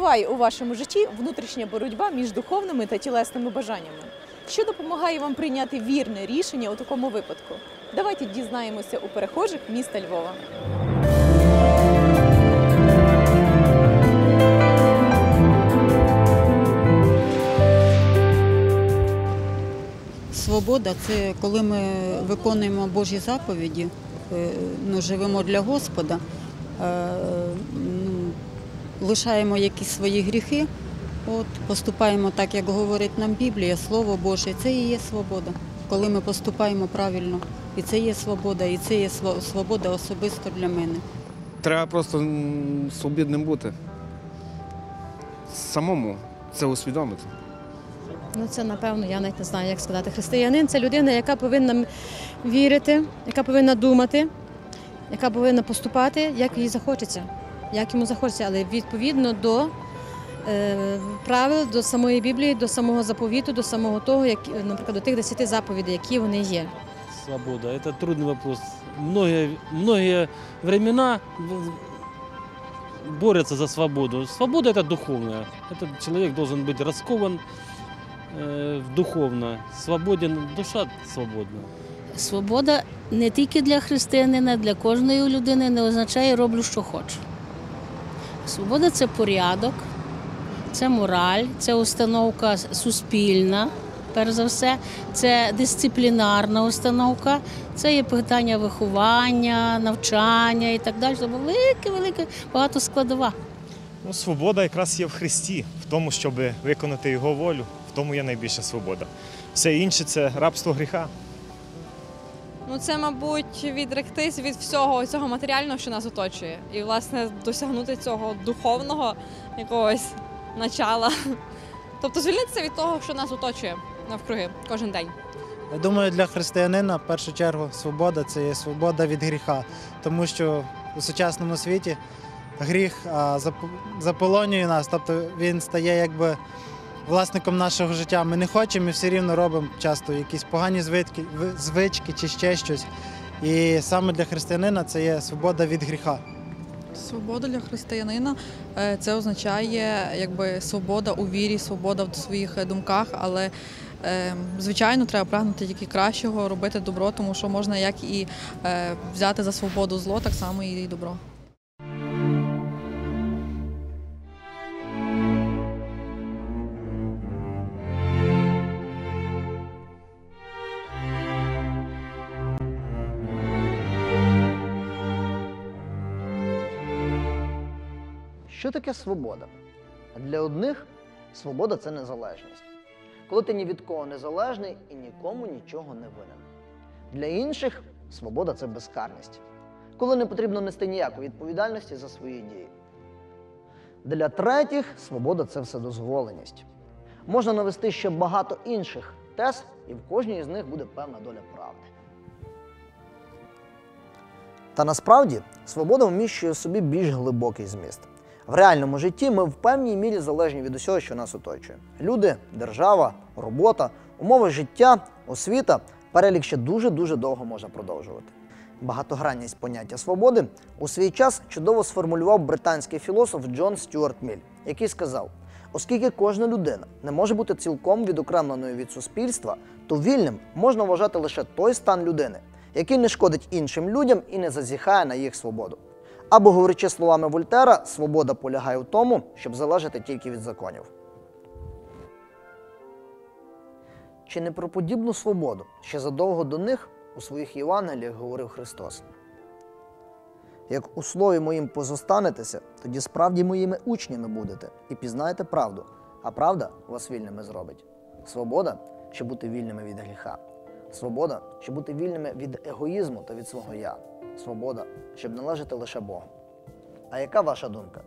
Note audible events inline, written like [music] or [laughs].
триває у вашому житті внутрішня боротьба між духовними та тілесними бажаннями? Що допомагає вам прийняти вірне рішення у такому випадку? Давайте дізнаємося у перехожих міста Львова. Свобода це коли ми виконуємо Божі заповіді, е, ну, живемо для Господа, е, ну, лишаємо якісь свої гріхи, от, поступаємо так, як говорить нам Біблія, Слово Боже, це і є свобода. Коли ми поступаємо правильно, і це є свобода, і це є свобода особисто для мене. Треба просто свобідним бути. Самому це усвідомити. Ну, це напевно, я навіть не знаю, як сказати. Християнин це людина, яка повинна вірити, яка повинна думати, яка повинна поступати, як їй захочеться, як йому захочеться, але відповідно до е, правил, до самої Біблії, до самого заповіту, до самого того, як, наприклад, до тих десяти заповідей, які вони є. Свобода – это трудный вопрос. Многие, многие времена в- борются за свободу. Свобода – это духовная. Этот человек должен быть раскован э, духовно, свободен, душа свободна. Свобода не тільки для християнина, для кожної людини не означає роблю, що хочу. Свобода це порядок, це мораль, це установка суспільна, перш за все, це дисциплінарна установка, це є питання виховання, навчання і так далі. Це велике, велике, багато складова. Ну, свобода якраз є в Христі, в тому, щоб виконати Його волю, в тому є найбільша свобода. Все інше це рабство гріха. Ну, це, мабуть, відректись від всього цього матеріального, що нас оточує, і власне досягнути цього духовного якогось начала. [laughs] Тобто звільнитися від того, що нас оточує навкруги кожен день. Я думаю, для християнина в першу чергу свобода це є свобода від гріха, тому що у сучасному світі гріх заполонює нас, тобто він стає якби власником нашого життя. Ми не хочемо і все рівно робимо часто якісь погані звички, звички чи ще щось. І саме для християнина це є свобода від гріха. Свобода для християнина е, це означає якби свобода у вірі, свобода в своїх е, думках, але е, звичайно треба прагнути тільки кращого, робити добро, тому що можна як і взяти за свободу зло, так само і добро. Що таке свобода? Для одних свобода це незалежність. Коли ти ні від кого не залежний і нікому нічого не винен. Для інших свобода це безкарність, коли не потрібно нести ніякої відповідальності за свої дії. Для третіх свобода це вседозволеність. Можна навести ще багато інших тез, і в кожній з них буде певна доля правди. Та насправді свобода вміщує в собі більш глибокий зміст. В реальному житті ми в певній мірі залежні від усього, що нас оточує. Люди, держава, робота, умови життя, освіта, перелік ще дуже-дуже довго можна продовжувати. Багатогранність поняття свободи у свій час чудово сформулював британський філософ Джон Стюарт Міль, який сказав: оскільки кожна людина не може бути цілком відокремленою від суспільства, то вільним можна вважати лише той стан людини, який не шкодить іншим людям і не зазіхає на їх свободу. Або, говорячи словами Вольтера, свобода полягає в тому, щоб залежати тільки від законів. Чи не про подібну свободу ще задовго до них у своїх Євангеліях говорив Христос? Як у слові моїм позостанетеся, тоді справді моїми учнями будете і пізнаєте правду, а правда вас вільними зробить. Свобода, щоб бути вільними від гріха. Свобода, щоб бути вільними від егоїзму та від свого я. Свобода, щоб належати лише Богу. А яка ваша думка?